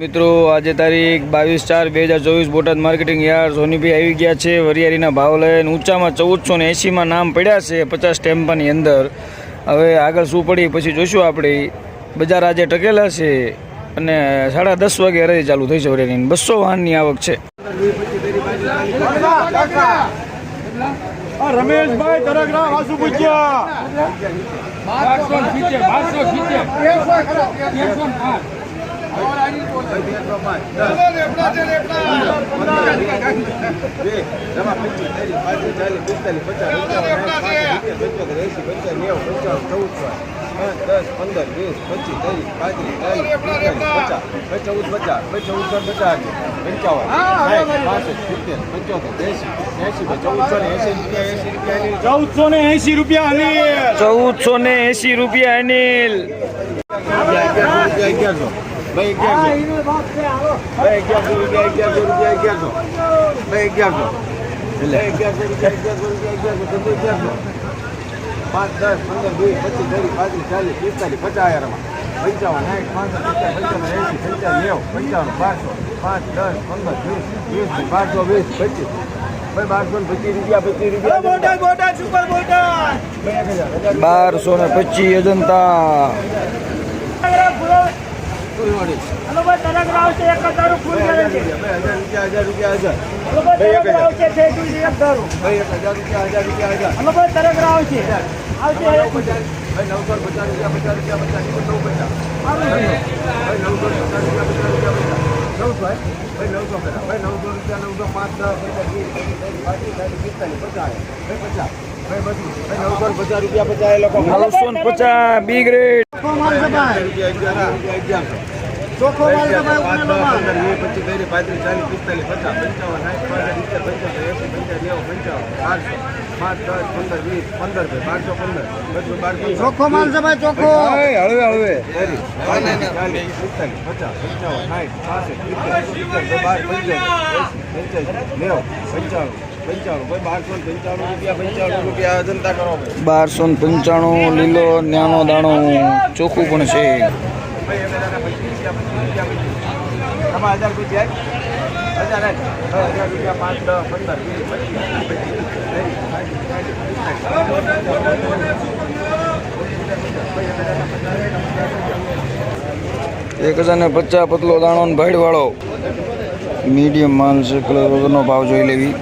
મિત્રો આજે તારીખ બાવીસ ચાર બે હજાર ચોવીસ બોટાદ માર્કેટિંગ યાર્ડ સોનીભાઈ આવી ગયા છે. વરિયાળીના ભાવ લઈને ઊંચામાં ચૌદસો ને એંસીમાં નામ પડ્યા છે પચાસ ટેમ્પાની અંદર. હવે આગળ શું પડી પછી જોઈશું આપણે. બજાર આજે ટકેલા છે અને સાડા દસ વાગે હરાજી ચાલુ થઈ છે વરિયાળીની. બસો વાહનની આવક છે. રમેશભાઈ વાસુ પૂછ્યા ચૌદસો ને એસી રૂપિયા અનિલ. ચૌદસો ને એંસી રૂપિયા અનિલ. પાંચ દસ પંદર વીસ પચીસ ત્રીસ પાંત્રીસ ચાલીસ પિસ્તાલીસ પચાસ હજારમાં. પંચાવન સાઠ પાંસઠ પચાસ પંચાવન એંસી પંચાવન નેવું પંચાવન બારસો પાંચ દસ પંદર વીસ વીસ બારસો વીસ પચીસ. ભાઈ બારસો ને પચીસ રૂપિયા પચીસ રૂપિયા. બોટાદ બોટાદ સુપર બોટાદ. બારસો ને પચીસ અજંતા. હલો ભાઈ આવશે એક હજાર ફૂલ ગેરંટી. રૂપિયા હજાર રૂપિયા હજાર. હલો ભાઈ છે એક ધારું ભાઈ એક હજાર રૂપિયા હજાર રૂપિયા હજાર. હલો ભાઈ તરગરા આવશે આવશે ભાઈ નવસો પચાસ રૂપિયા પચાસ રૂપિયા પચાસ નવ પચાસ ભાઈ નવસો પચાસ રૂપિયા પચાસ રૂપિયા પચાસ નવસો ભાઈ નવસો કરા ભાઈ નવસો રૂપિયા નવસો પાંચ દસ પચાસ વીસ પચીસ પચાસ. નવસો ને પચાસ બી ગ્રેડ ચોખ્ખો માલ છે ભાઈ ચોખ્ખો હળવે હળવે પંચાવન પંચાવન બારસો ને પંચાણું લીલો ન્યાનો દાણો ચોખ્ખું પણ છે એક હજાર ને પચાસ પતલો દાણો ને ભાઈડ વાળો મીડિયમ માંસ કલર ભાવ જોઈ લેવી.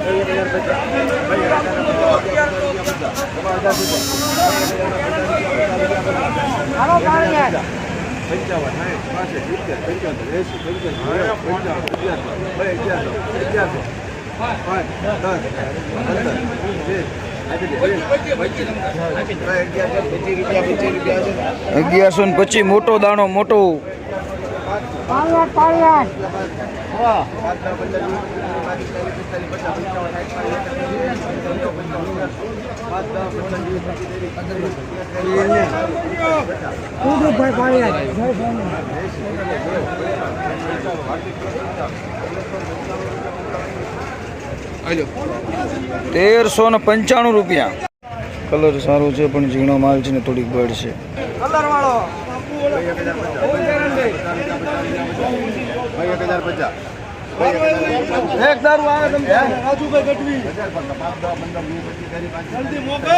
અગિયારસો પચીસ મોટો દાણો મોટો ભાઈ પાણી તેરસો ને પંચાણું રૂપિયા. કલર સારું છે પણ ઝીણો માલ છે ને થોડીક બળ છે. કલર વાળો. એક દારૂ આવે તમે રાજુભાઈ ગઢવી. જલ્દી મોકલ.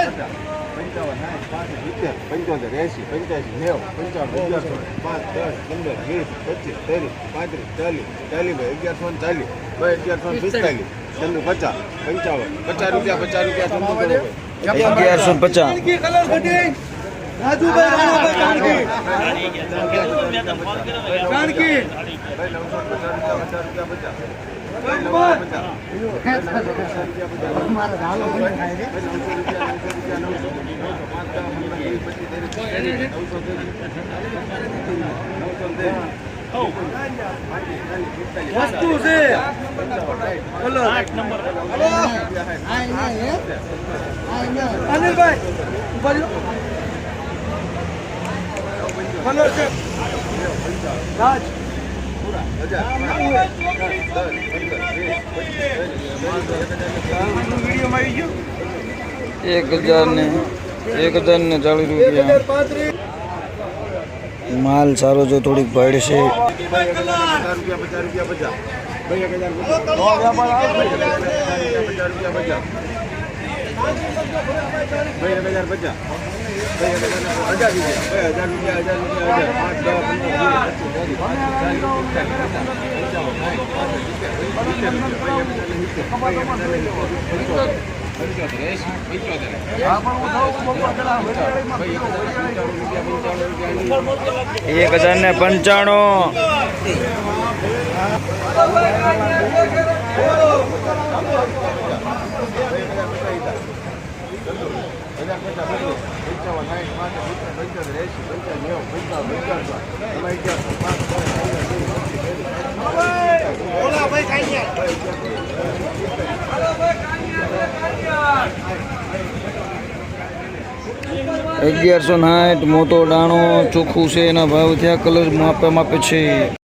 પંચોતેર એસી પંચ્યાસી નેવ પંચાવન અગિયારસો પાંચ દસ પંદર વીસ પચીસ ત્રીસ પાંત્રીસ ચાલીસ ચાલીસ ભાઈ અગિયારસો ને ચાલીસ ભાઈ અગિયારસો ને પિસ્તાલીસ ચંદુ પચાસ પંચાવન પચાસ રૂપિયા પચાસ રૂપિયા ચંદુ ભાઈ અગિયારસો પચાસ. રાજુભાઈ રાણાભાઈ પચાસ વસ્તુ છે. અનિલભાઈ ઊભા રહ્યો. કલર છે એક હજાર ને એક હજાર ને ચાલીસ રૂપિયા. માલ સારો જો થોડીક ભેડ છે રૂપિયા પચાસ ભાઈ એક હજાર પચાસ નો હજાર ભાઈ એક હજાર હજાર રૂપિયા ભાઈ હજાર રૂપિયા હજાર રૂપિયા પાંચ દસ પંદર વીસ પચીસ એક હજાર ને પંચાણું અગિયારસો સાઠ મોટો દાણો ચોખ્ખું છે, એના ભાવ થયા, કલર માપે માપે છે.